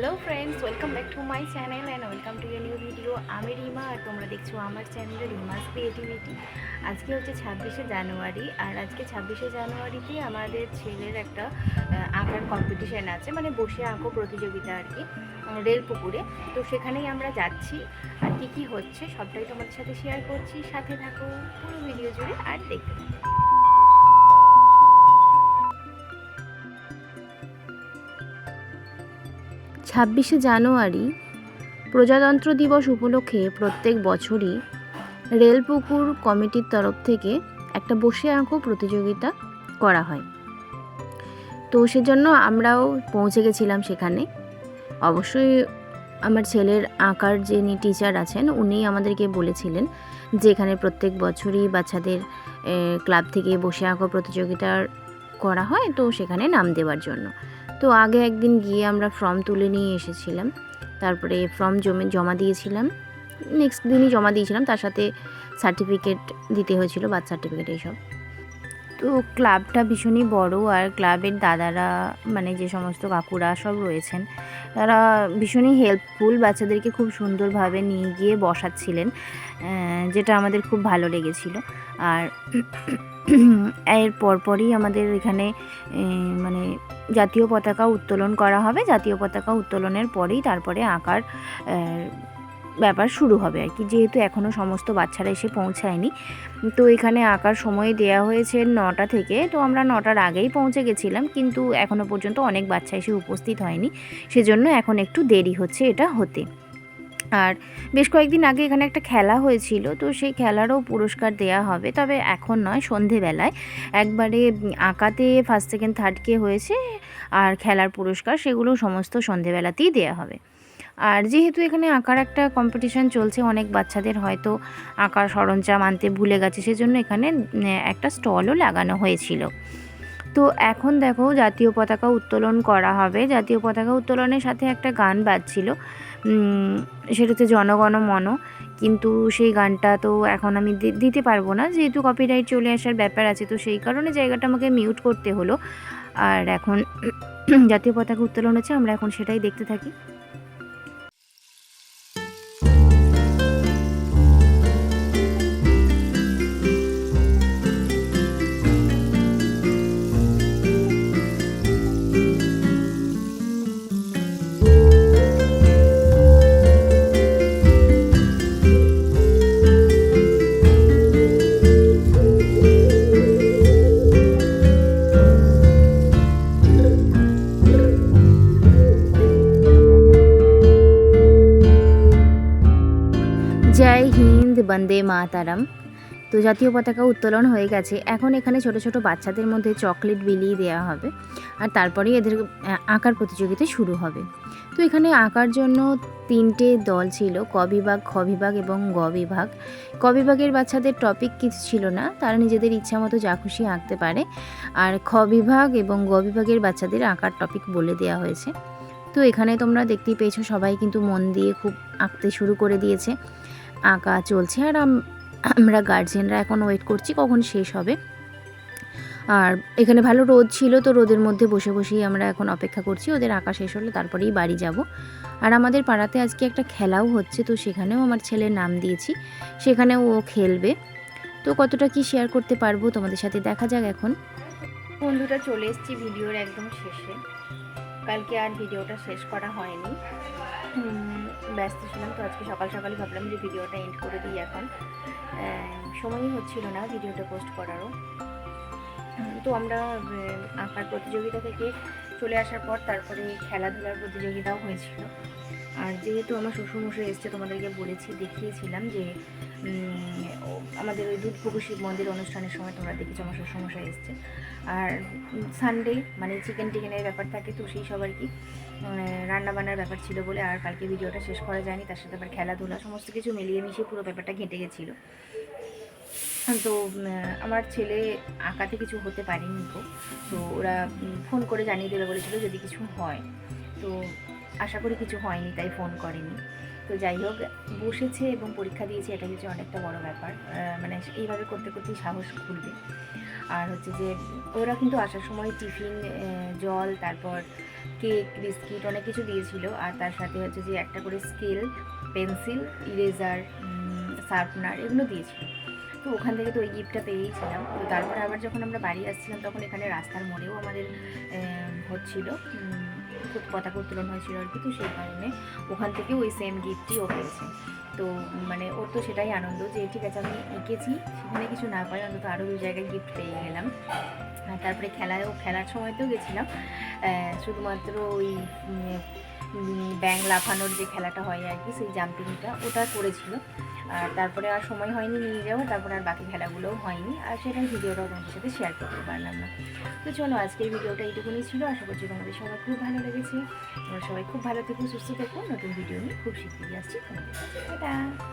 Hello friends welcome back to my channel and welcome to you new video আমি রিমা আর তোমরা দেখছ আমার চ্যানেলে রিমাস ক্রিয়েটিভিটি আজকে হচ্ছে ছাব্বিশে জানুয়ারি আর আজকে ছাব্বিশে জানুয়ারিতে আমাদের ছেলের একটা আঁকার কম্পিটিশান আছে মানে বসে আঁকো প্রতিযোগিতা আর কি আহ, রেল পুকুরে তো সেখানেই আমরা যাচ্ছি আর কী কী হচ্ছে সবটাই তোমাদের সাথে শেয়ার করছি। সাথে থাকো পুরো ভিডিও জুড়ে আর দেখতে থাকো। ছাব্বিশে জানুয়ারি প্রজাতন্ত্র দিবস উপলক্ষে প্রত্যেক বছরই রেলপুকুর কমিটির তরফ থেকে একটা বসে আঁকো প্রতিযোগিতা করা হয়। তো সেজন্য আমরাও পৌঁছে গেছিলাম সেখানে। অবশ্যই আমার ছেলের আঁকার যিনি টিচার আছেন উনি আমাদেরকে বলেছিলেন যে এখানে প্রত্যেক বছরই বাচ্চাদের ক্লাব থেকে বসে আঁকো প্রতিযোগিতার করা হয়, তো সেখানে নাম দেওয়ার জন্য। তো আগে একদিন গিয়ে আমরা ফর্ম তুলে নিয়ে এসেছিলাম। তারপরে ফর্ম জমে, জমা দিয়েছিলাম। নেক্সট দিনই জমা দিয়েছিলাম। তার সাথে সার্টিফিকেট দিতে হয়েছিল বার্থ সার্টিফিকেট এইসব। তো ক্লাবটা ভীষণই বড় আর ক্লাবের দাদারা মানে যে সমস্ত কাকুরা সব রয়েছেন, তারা ভীষণই হেল্পফুল বাচ্চাদেরকে খুব সুন্দরভাবে নিয়ে গিয়ে বসাচ্ছিলেন যেটা আমাদের খুব ভালো লেগেছিল। আর এর পরপরই আমাদের এখানে মানে জাতীয় পতাকা উত্তোলন করা হবে। জাতীয় পতাকা উত্তোলনের পরেই তারপরে আঁকার ব্যাপার শুরু হবে আর কি। যেহেতু এখনও সমস্ত বাচ্চারা এসে পৌঁছায়নি, তো এখানে আঁকার সময় দেয়া হয়েছে নটা থেকে। তো আমরা নটার আগেই পৌঁছে গেছিলাম, কিন্তু এখনও পর্যন্ত অনেক বাচ্চা এসে উপস্থিত হয়নি। সেজন্য এখন একটু দেরি হচ্ছে এটা হতে। আর বেশ কয়েকদিন আগে এখানে একটা খেলা হয়েছিল, তো সেই খেলারও পুরস্কার দেয়া হবে। তবে এখন নয়, সন্ধেবেলায়। একবারে আঁকাতে ফার্স্ট সেকেন্ড থার্ডকে হয়েছে, আর খেলার পুরস্কার সেগুলো সমস্ত সন্ধেবেলাতেই দেয়া হবে। আর যেহেতু এখানে আঁকার একটা কম্পিটিশান চলছে অনেক বাচ্চাদের হয়তো আঁকার সরঞ্জাম আনতে ভুলে গেছে সেজন্য এখানে একটা স্টলও লাগানো হয়েছিল। তো এখন দেখো জাতীয় পতাকা উত্তোলন করা হবে। জাতীয় পতাকা উত্তোলনের সাথে একটা গান বাজছিল। উম, সেটা হচ্ছে জনগণ মন। কিন্তু সেই গানটা তো এখন আমি দিতে পারব না। যেহেতু কপিরাইট চলে আসার ব্যাপার আছে তো সেই কারণে জায়গাটা আমাকে মিউট করতে হলো। আর এখন জাতীয় পতাকা উত্তোলন হচ্ছে আমরা এখন সেটাই দেখতে থাকি। বন্দে মাতারাম। তো জাতীয় পতাকা উত্তোলন হয়ে গেছে। এখন এখানে ছোট ছোট বাচ্চাদের মধ্যে চকলেট বিলিয়ে দেওয়া হবে। আর তারপরেই এদের আঁকার প্রতিযোগিতা শুরু হবে। তো এখানে আঁকার জন্য তিনটে দল ছিল, ক বিভাগ, খ বিভাগ এবং গ বিভাগ। ক বিভাগের বাচ্চাদের টপিক কিছু ছিল না। তারা নিজেদের ইচ্ছা মতো যা খুশি আঁকতে পারে। আর খ বিভাগ এবং গ বিভাগের বাচ্চাদের আঁকার টপিক বলে দেওয়া হয়েছে। তো এখানে তোমরা দেখতেই পেয়েছ, সবাই কিন্তু মন দিয়ে খুব আঁকতে শুরু করে দিয়েছে। আঁকা চলছে আর আমরা গার্জেনরা এখন ওয়েট করছি কখন শেষ হবে। আর এখানে ভালো রোদ ছিল তো রোদের মধ্যে বসে বসেই আমরা এখন অপেক্ষা করছি, ওদের আঁকা শেষ হলে তারপরেই বাড়ি যাব। আর আমাদের পাড়াতে আজকে একটা খেলাও হচ্ছে তো সেখানেও আমার ছেলের নাম দিয়েছি, সেখানেও ও খেলবে। তো কতটা কি শেয়ার করতে পারব তোমাদের সাথে দেখা যাক এখন। বন্ধুটা চলে এসেছি ভিডিওর একদম শেষে। কালকে আর ভিডিওটা শেষ করা হয়নি। ব্যস্ত ছিলাম, তো আজকে সকাল সকালই ভাবলাম যে ভিডিওটা এন্ড করে দিই এখন। সময়ই হচ্ছিল না ভিডিওটা পোস্ট করারও। তো আমরা আঁকার প্রতিযোগিতা থেকে চলে আসার পর তারপরে খেলাধুলার প্রতিযোগিতাও হয়েছিল। আর যেহেতু আমার শ্বশুরমশাই এসছে, তোমাদেরকে বলেছি, দেখিয়েছিলাম যে আমাদের ওই দুধপুকুর শিব মন্দির অনুষ্ঠানের সময় তোমরা দেখেছ আমার শ্বশুরমশাই এসছে। আর সানডে মানে চিকেন টিকেনের ব্যাপার থাকে তো সেই সব আর কি রান্না বান্নার ব্যাপার ছিল বলে আর কালকে ভিডিওটা শেষ করা যায়নি, তার সাথে আবার খেলাধুলা সমস্ত কিছু মিলিয়ে মিশিয়ে পুরো ব্যাপারটা ঘেঁটে গেছিল। তো আমার ছেলে আঁকাতে কিছু হতে পারেনি তো তো ওরা ফোন করে জানিয়ে দেবে বলেছিল যদি কিছু হয়। তো আশা করি কিছু হয়নি, তাই ফোন করেনি। তো যাই হোক, বসেছে এবং পরীক্ষা দিয়েছে, এটা হচ্ছে অনেকটা বড় ব্যাপার। মানে এইভাবে করতে করতেই সাহস খুলবে। আর হচ্ছে যে, ওরা কিন্তু আসার সময় টিফিন জল, তারপর কেক, বিস্কিট অনেক কিছু দিয়েছিল। আর তার সাথে হচ্ছে যে একটা করে স্কেল, পেন্সিল, ইরেজার শার্পনার এগুলো দিয়েছিল। তো ওখান থেকে তো ওই গিফটটা পেয়েইছিলাম তো তারপরে আবার যখন আমরা বাড়ি আসছিলাম, তখন এখানে রাস্তার মোড়েও আমাদের হচ্ছিল পতাকা উত্তোলন হয়েছিল আর কি, তো সেই কারণে ওখান থেকে ওই সেম গিফটই ও পেয়েছে। তো মানে ওর তো সেটাই আনন্দ যে, ঠিক আছে, আমি এঁকেছি, সেখানে কিছু না পাই, অন্তত আরও দু জায়গায় গিফট পেয়ে গেলাম। আর তারপরে খেলায়ও খেলার সময়তেও গেছিলাম। শুধুমাত্র ওই ব্যাং লাফানোর যে খেলাটা হয় আর কি, সেই জাম্পিংটা ওটা করেছিল। আর তারপরে আর সময় হয়নি নিয়ে যাব, তারপরে আর বাকি খেলাগুলোও হয়নি। আর সেটাই ভিডিওটা তোমাদের সাথে শেয়ার করতে পারলাম না। তো চলো, আজকের ভিডিওটা এইটুকুনি ছিল। আশা করছি তোমাদের সবাই খুব ভালো লেগেছে। তোমরা সবাই খুব ভালো থেকো, সুস্থ থেকো। নতুন ভিডিও নিয়ে খুব শিখিয়ে আসছি। তোমাদের কাছে।